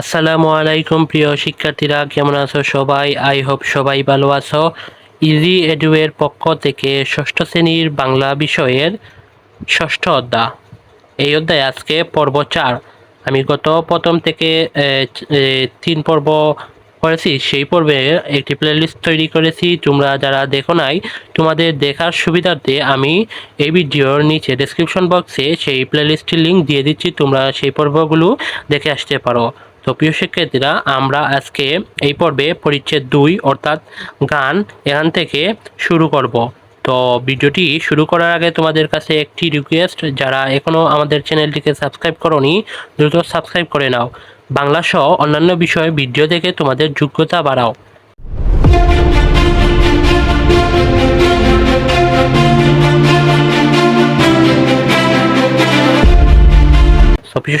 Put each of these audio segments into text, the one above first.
আসসালামু আলাইকুম প্রিয় শিক্ষার্থীরা, কেমন আছো সবাই? আই হোপ সবাই ভালো আছো। ইজি এডুয়ের পক্ষ থেকে ষষ্ঠ শ্রেণির বাংলা বিষয়ের ষষ্ঠ অধ্যায়। এই অধ্যায় আজকে পর্ব চার। আমি গত প্রথম থেকে তিন পর্ব করেছি সেই পর্বে একটি প্লেলিস্ট তৈরি করেছি। তোমরা যারা দেখো নাই, তোমাদের দেখার সুবিধার্থে আমি এই ভিডিওর নিচে ডেসক্রিপশন বক্সে সেই প্লেলিস্টের লিঙ্ক দিয়ে দিচ্ছি। তোমরা সেই পর্বগুলো দেখে আসতে পারো। তো প্রিয় শিক্ষার্থীরা, আমরা আজকে এই পর্বে পরিচ্ছেদ দুই অর্থাৎ গান এখান থেকে শুরু করব। তো ভিডিওটি শুরু করার আগে তোমাদের কাছে একটি রিকোয়েস্ট যারা এখনও আমাদের চ্যানেলটিকে সাবস্ক্রাইব করনি, দ্রুত সাবস্ক্রাইব করে নাও। বাংলা সহ অন্যান্য বিষয়ে ভিডিও দেখে তোমাদের যোগ্যতা বাড়াও।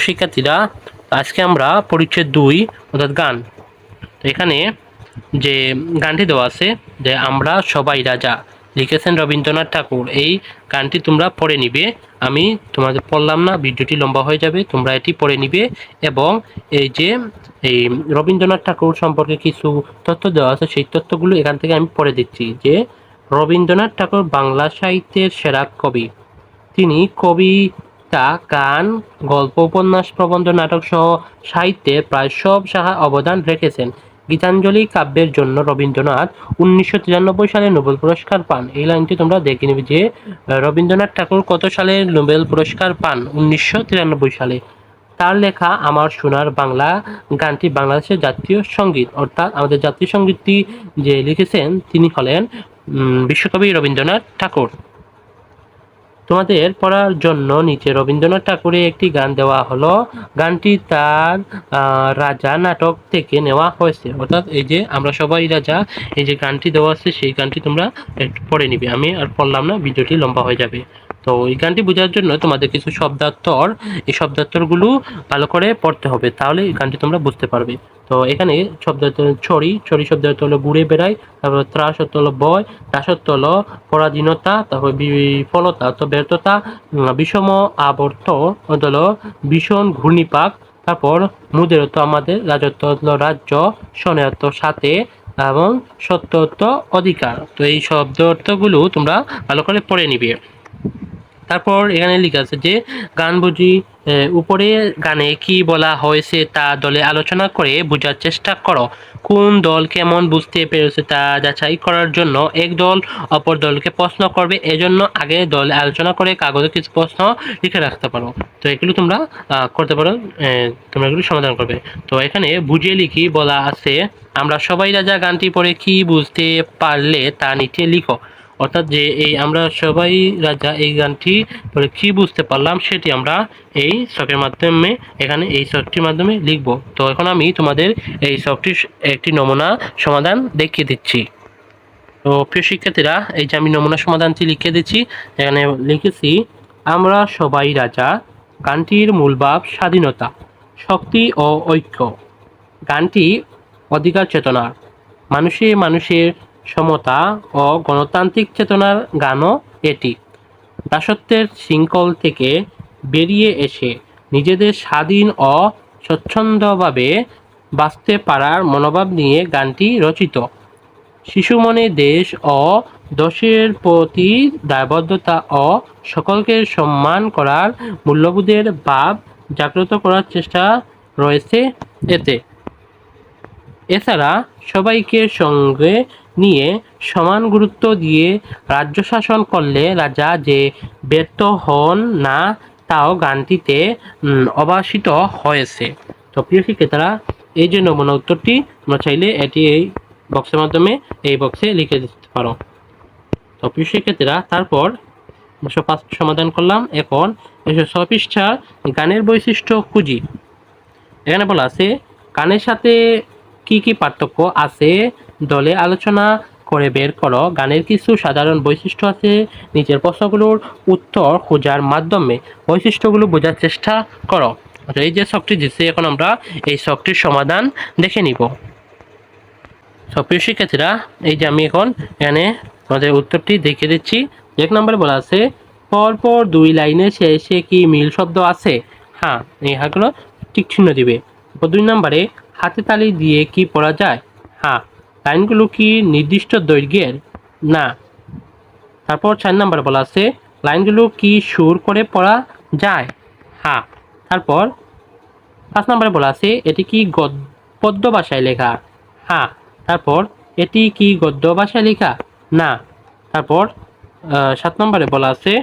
শিক্ষার্থীরা আজকে আমরা পরিচ্ছেদ দুই, অর্থাৎ গান। তো এখানে যে গানটি দেওয়া আছে, যে আমরা সবাই রাজা, লিখেছেন রবীন্দ্রনাথ ঠাকুর। এই গানটি তোমরা পড়ে নিবে। আমি তোমাদের পড়লাম না, ভিডিওটি লম্বা হয়ে যাবে, তোমরা এটি পড়ে নিবে। এবং এই যে, এই রবীন্দ্রনাথ ঠাকুর সম্পর্কে কিছু তথ্য দেওয়া আছে, সেই তথ্যগুলো এখান থেকে আমি পড়ে দিচ্ছি। যে রবীন্দ্রনাথ ঠাকুর বাংলা সাহিত্যের সেরা কবি। তিনি কবিতা, গান, গল্প, উপন্যাস, প্রবন্ধ, নাটক সহ সাহিত্যে প্রায় সব শাখায় অবদান রেখেছেন। গীতাঞ্জলি কাব্যের জন্য রবীন্দ্রনাথ উনিশশো তিরানব্বই সালে নোবেল পুরস্কার পান। এই লাইনটি তোমরা দেখে নেবে যে রবীন্দ্রনাথ ঠাকুর কত সালে নোবেল পুরস্কার পান? উনিশশো তিরানব্বই সালে। তার লেখা আমার সোনার বাংলা গানটি বাংলাদেশের জাতীয় সংগীত। অর্থাৎ আমাদের জাতীয় সঙ্গীতটি যে লিখেছেন, তিনি হলেন বিশ্বকবি রবীন্দ্রনাথ ঠাকুর। তোমাদের পড়ার জন্য নিচে রবীন্দ্রনাথ ঠাকুরের একটি গান দেওয়া হলো। গানটি তার রাজা নাটক থেকে নেওয়া হয়েছে। অর্থাৎ এই যে আমরা সবাই রাজা, এই যে গানটি দেওয়া আছে, সেই গানটি তোমরা পড়ে নিবে। আমি আর পড়লাম না, ভিডিওটি লম্বা হয়ে যাবে। তো এই গানটি বোঝার জন্য তোমাদের কিছু শব্দার্থর, এই শব্দার্থরগুলো ভালো করে পড়তে হবে, তাহলে এই গানটি তোমরা বুঝতে পারবে। তো এখানে শব্দার্থ ছড়ি ছড়ি শব্দার্থ হলো ঘুরে বেড়াই, তারপর ত্রাস অর্থ হলো ভয় দাসত্ব হলো পরাধীনতা, তারপর বিফলতা, তো ব্যর্থতা বিষম আবর্ত হলো ভীষণ ঘূর্ণিপাক তারপর মুদের অর্থ আমাদের, রাজত্ব হলো রাজ্য সনে অর্থ সাথে, এবং সত্য অধিকার। তো এই শব্দ অর্থগুলো তোমরা ভালো করে পড়ে নিবে। তারপর এখানে লেখা আছে যে গান বুঝি উপরে গানে কি বলা হয়েছে তা দলে আলোচনা করে বোঝার চেষ্টা করো। কোন দল কেমন বুঝতে পেরেছে তা যাচাই করার জন্য এক দল অপর দলকে প্রশ্ন করবে। এজন্য আগে দল আলোচনা করে কাগজে কিছু প্রশ্ন লিখে রাখতে পারো। তো এগুলো তোমরা করতে পারো তোমরা এগুলো সমাধান করবে। তো এখানে বুঝিয়ে লিখি বলা আছে, আমরা সবাই রাজা গানটি পড়ে কি বুঝতে পারলে তা নিচে লিখো। অর্থাৎ যে এই আমরা সবাই রাজা এই গানটি পরে কি বুঝতে পারলাম সেটি আমরা এই শখের মাধ্যমে, এখানে এই শখটির মাধ্যমে লিখব। তো এখন আমি তোমাদের এই শখটির একটি নমুনা সমাধান দেখিয়ে দিচ্ছি। তো প্রিয় শিক্ষার্থীরা, এই যে আমি নমুনা সমাধানটি লিখে দিচ্ছি, এখানে লিখেছি, আমরা সবাই রাজা, গানটির মূল ভাব স্বাধীনতা, শক্তি ও ঐক্য। গানটি অধিকার চেতনা মানুষে মানুষের সমতা ও গণতান্ত্রিক চেতনার গানও এটি। দাসত্বের শৃঙ্খল থেকে বেরিয়ে এসে নিজেদের স্বাধীন ও স্বচ্ছন্দভাবে বাঁচতে পারার মনোভাব নিয়ে গানটি রচিত। শিশু মনে দেশ ও দোষের প্রতি দায়বদ্ধতা ও সকলকে সম্মান করার মূল্যবোধের ভাব জাগ্রত করার চেষ্টা রয়েছে এতে। এছাড়া সবাইকে সঙ্গে নিয়ে সমান গুরুত্ব দিয়ে রাজ্য শাসন করলে রাজা যে ব্যর্থ হন না, তাও গানটিতে অবাসিত হয়েছে। তো প্রিয় শিক্ষার্থীরা এই যে নমুনা উত্তরটি, তোমরা চাইলে এটি এই বক্সের মাধ্যমে এই বক্সে লিখে দিতে পারো। তো প্রিয় শিক্ষার্থীরা তারপর একশো পাঁচ সমাধান করলাম। এখন একশো ছয় পৃষ্ঠার গানের বৈশিষ্ট্য খুঁজি। এখানে বলা আছে, গানের সাথে কি কি পার্থক্য আছে? দলে আলোচনা করে বের করো। গানের কিছু সাধারণ বৈশিষ্ট্য আছে। নিচের প্রশ্নগুলোর উত্তর খোঁজার মাধ্যমে বৈশিষ্ট্যগুলো বোঝার চেষ্টা করো। এই যে শখটি দিচ্ছে এখন আমরা এই শখটির সমাধান দেখে নিব। সব প্রিয় শিক্ষার্থীরা, এই যে আমি এখন এখানে আমাদের উত্তরটি দেখে দিচ্ছি। এক নম্বরে বলা আছে, পরপর দুই লাইনে শেষে কি মিল শব্দ আছে? হ্যাঁ এই হাগুলো ঠিক চিহ্ন দিবে। দুই নম্বরে, হাতে তালি দিয়ে কি পড়া যায়? হ্যাঁ লাইনগুলো কি নির্দিষ্ট দৈর্ঘ্যের? না। তারপর চার নম্বরে বলা আছে, লাইনগুলো কি সুর করে পড়া যায়? হ্যাঁ তারপর পাঁচ নম্বরে বলা আছে, এটি কি গদ- পদ্য ভাষায় লেখা? হ্যাঁ তারপর এটি কি গদ্য ভাষায় লেখা? না। তারপর সাত নম্বরে বলা আছে,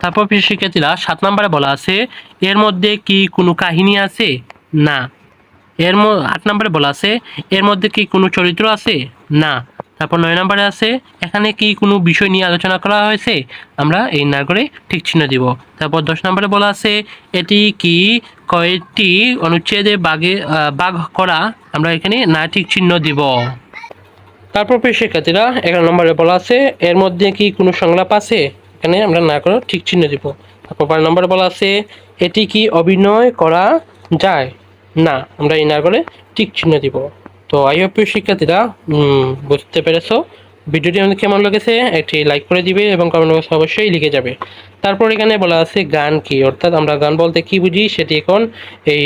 তারপর শিক্ষার্থীরা সাত নম্বরে বলা আছে, এর মধ্যে কি কোনো কাহিনী আছে? না। এর আট নম্বরে বলা আছে, এর মধ্যে কি কোনো চরিত্র আছে? না। তারপর নয় নম্বরে আছে, এখানে কি কোনো বিষয় নিয়ে আলোচনা করা হয়েছে? আমরা এই না করে ঠিক চিহ্ন দিব। তারপর দশ নম্বরে বলা আছে, এটি কি কয়েকটি অনুচ্ছেদে বাগে বাঘ করা? আমরা এখানে না ঠিক চিহ্ন দিব। তারপর শিক্ষার্থীরা, এগারো নম্বরে বলা আছে, এর মধ্যে কি কোনো সংলাপ আছে? এখানে আমরা না করে ঠিক চিহ্ন দিব। তারপর বারো নম্বরে বলা আছে, এটি কি অভিনয় করা যায়? না, আমরা এই না করে ঠিক চিহ্ন দিব। তো আই হোপ শিক্ষার্থীরা বুঝতে পেরেছ। ভিডিওটি আমাদের কেমন লেগেছে, একটি লাইক করে দিবে এবং কমেন্ট বক্সে অবশ্যই লিখে যাবে। তারপর এখানে বলা আছে গান কি, অর্থাৎ আমরা গান বলতে কি বুঝি সেটি এখন এই,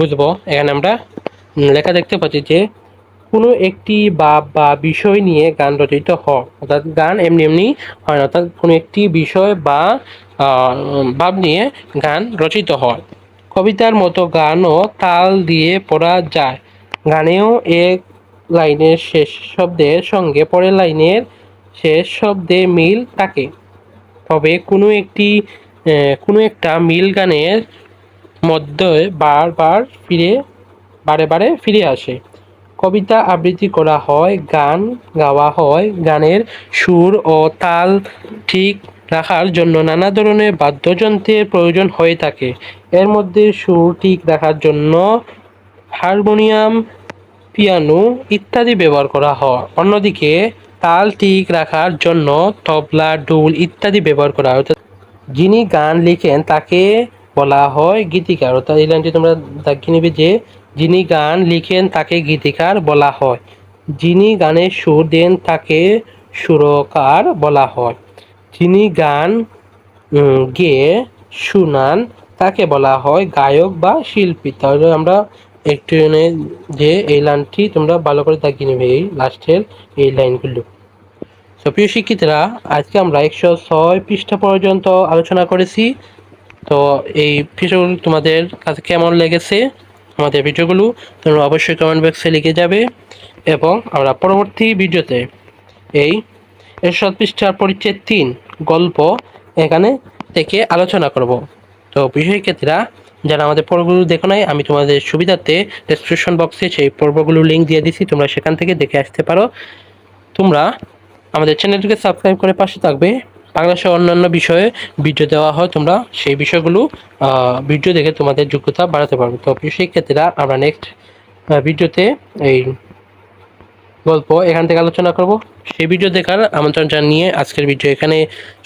বুঝব। এখানে আমরা লেখা দেখতে পাচ্ছি যে, কোনো একটি ভাব বা বিষয় নিয়ে গান রচিত হয় অর্থাৎ গান এমনি এমনি হয় না, অর্থাৎ কোনো একটি বিষয় বা ভাব নিয়ে গান রচিত হয়। কবিতার মতো গানও তাল দিয়ে পড়া যায়। গানেও এক লাইনের শেষ শব্দের সঙ্গে পরের লাইনের শেষ শব্দে মিল থাকে। তবে কোনো একটি কোনো একটা মিল গানের মধ্যে বারবার ফিরে, বারে বারে ফিরে আসে। কবিতা আবৃত্তি করা হয়, গান গাওয়া হয়, গানের সুর ও তাল ঠিক রাখার জন্য নানা ধরনের বাদ্যযন্ত্রের প্রয়োজন হয়ে থাকে। এর মধ্যে সুর ঠিক রাখার জন্য হারমোনিয়াম, পিয়ানো ইত্যাদি ব্যবহার করা হয়। অন্যদিকে তাল ঠিক রাখার জন্য তবলা, ডুল ইত্যাদি ব্যবহার করা হয়। যিনি গান লিখেন তাকে বলা হয় গীতিকার। অর্থাৎ এই লাইনটি তোমরা নিবে যে যিনি গান লিখেন তাকে গীতিকার বলা হয়। যিনি গানের সুর দেন তাকে সুরকার বলা হয়। যিনি গান গেয়ে শুনান তাকে বলা হয় গায়ক বা শিল্পী। তাহলে আমরা একটু যে এই লাইনটি তোমরা ভালো করে দেখিয়ে নেবে, এই লাস্টের এই লাইনগুলো। তো প্রিয় শিক্ষিতরা, আজকে আমরা একশো ছয় পৃষ্ঠা পর্যন্ত আলোচনা করেছি। তো এই ভিডিওগুলো তোমাদের কাছে কেমন লেগেছে, আমাদের ভিডিওগুলো তোমরা অবশ্যই কমেন্ট বক্সে লিখে যাবে। এবং আমরা পরবর্তী ভিডিওতে এই একশো পৃষ্ঠার পরিচ্ছেদ তিন, গল্প এখানে থেকে আলোচনা করব। তো বিষয় ক্ষেত্রে যারা আমাদের পর্বগুলো দেখো নাই, আমি তোমাদের সুবিধার্থে ডেসক্রিপশন বক্সে সেই পর্বগুলোর লিঙ্ক দিয়ে দিছি, তোমরা সেখান থেকে দেখে আসতে পারো। তোমরা আমাদের চ্যানেলটিকে সাবস্ক্রাইব করে পাশে থাকবে। বাংলাদেশের অন্যান্য বিষয়ে ভিডিও দেওয়া হয়, তোমরা সেই বিষয়গুলো ভিডিও দেখে তোমাদের যোগ্যতা বাড়াতে পারবে। তো সেই ক্ষেত্রে আমরা নেক্সট ভিডিওতে এই গল্প এখান থেকে আলোচনা করব। সেই ভিডিও দেখার আমন্ত্রণ জানিয়ে আজকের ভিডিও এখানে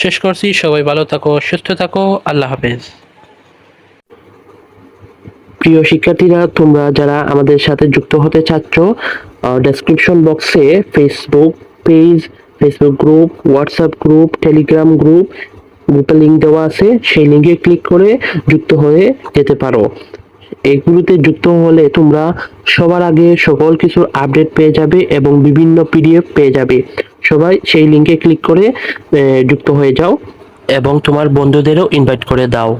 শেষ করছি। সবাই ভালো থাকো, সুস্থ থাকো। আল্লাহ হাফেজ। প্রিয় শিক্ষার্থীরা, তোমরা যারা আমাদের সাথে যুক্ত হতে চাচ্ছ ডেসক্রিপশন বক্সে Facebook page Facebook group WhatsApp group Telegram group গ্রুপের লিঙ্ক দেওয়া আছে। সেই লিঙ্কে ক্লিক করে যুক্ত হয়ে যেতে পারো। এগুলোতে যুক্ত হলে তোমরা সবার আগে সকল কিছুর আপডেট পেয়ে যাবে এবং বিভিন্ন পিডিএফ পেয়ে যাবে। সবাই সেই লিঙ্কে ক্লিক করে যুক্ত হয়ে যাও এবং তোমার বন্ধুদেরও ইনভাইট করে দাও।